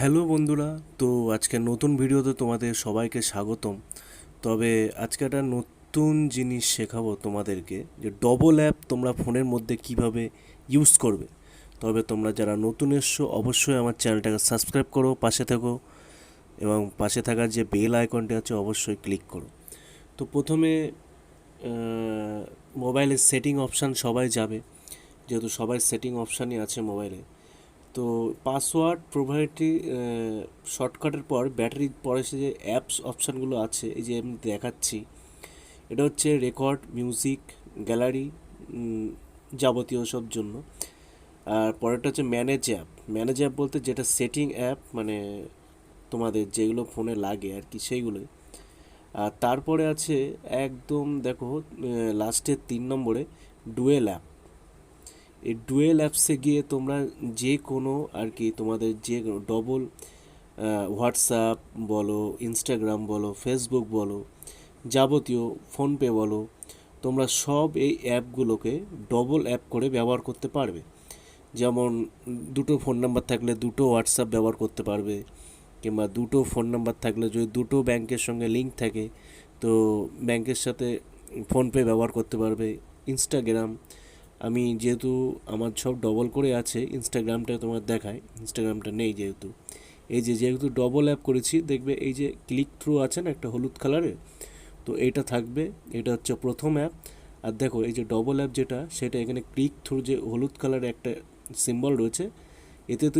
Hello বন্ধুরা, তো আজকে নতুন ভিডিওতে তোমাদের সবাইকে স্বাগতম। তবে আজকে একটা নতুন জিনিস শেখাবো তোমাদেরকে, যে ডবল অ্যাপ তোমরা ফোনের মধ্যে কীভাবে ইউজ করবে। তবে তোমরা যারা নতুন এসছো, অবশ্যই আমার চ্যানেলটাকে সাবস্ক্রাইব করো, পাশে থেকো এবং পাশে থাকার যে বেল আইকনটি আছে, অবশ্যই ক্লিক করো। তো প্রথমে মোবাইলের সেটিং অপশান সবাই যাবে। যেহেতু সবাই সেটিং অপশানই আছে মোবাইলে তো পাসওয়ার্ড প্রোভাইডটি শর্টকাটের পর ব্যাটারির পরে সে যে অ্যাপস অপশানগুলো আছে, এই যে আমি দেখাচ্ছি, এটা হচ্ছে রেকর্ড, মিউজিক, গ্যালারি যাবতীয় সব জন্য। আর পরেরটা হচ্ছে ম্যানেজ অ্যাপ। ম্যানেজ অ্যাপ বলতে যেটা সেটিং অ্যাপ মানে তোমাদের যেগুলো ফোনে লাগে আর কি, সেইগুলোই। আর তারপরে আছে একদম, দেখো লাস্টের তিন নম্বরে ডুয়েল অ্যাপ। এই ডুয়েল অ্যাপসে গিয়ে তোমরা যে কোনো আর কি তোমাদের যে ডবল হোয়াটসঅ্যাপ বলো ইনস্টাগ্রাম বলো ফেসবুক বলো, যাবতীয় ফোনপে বলো, তোমরা সব এই অ্যাপগুলোকে ডবল অ্যাপ করে ব্যবহার করতে পারবে। যেমন দুটো ফোন নাম্বার থাকলে দুটো হোয়াটসঅ্যাপ ব্যবহার করতে পারবে, কিংবা দুটো ফোন নাম্বার থাকলে যদি দুটো ব্যাংকের সঙ্গে লিঙ্ক থাকে, তো ব্যাংকের সাথে ফোনপে ব্যবহার করতে পারবে ইনস্টাগ্রাম আমি যেহেতু আমার সব ডবল করে আছে ইনস্টাগ্রামটা তোমার দেখায় ইনস্টাগ্রামটা নেই যেহেতু। এই যে যেহেতু ডবল অ্যাপ করেছি, দেখবে এই যে ক্লিক থ্রু আছে না একটা হলুদ কালারে তো এটা থাকবে, এটা হচ্ছে প্রথম অ্যাপ আর দেখো এই যে ডবল অ্যাপ যেটা, সেটা এখানে ক্লিক থ্রু যে হলুদ কালারের একটা সিম্বল রয়েছে, এতে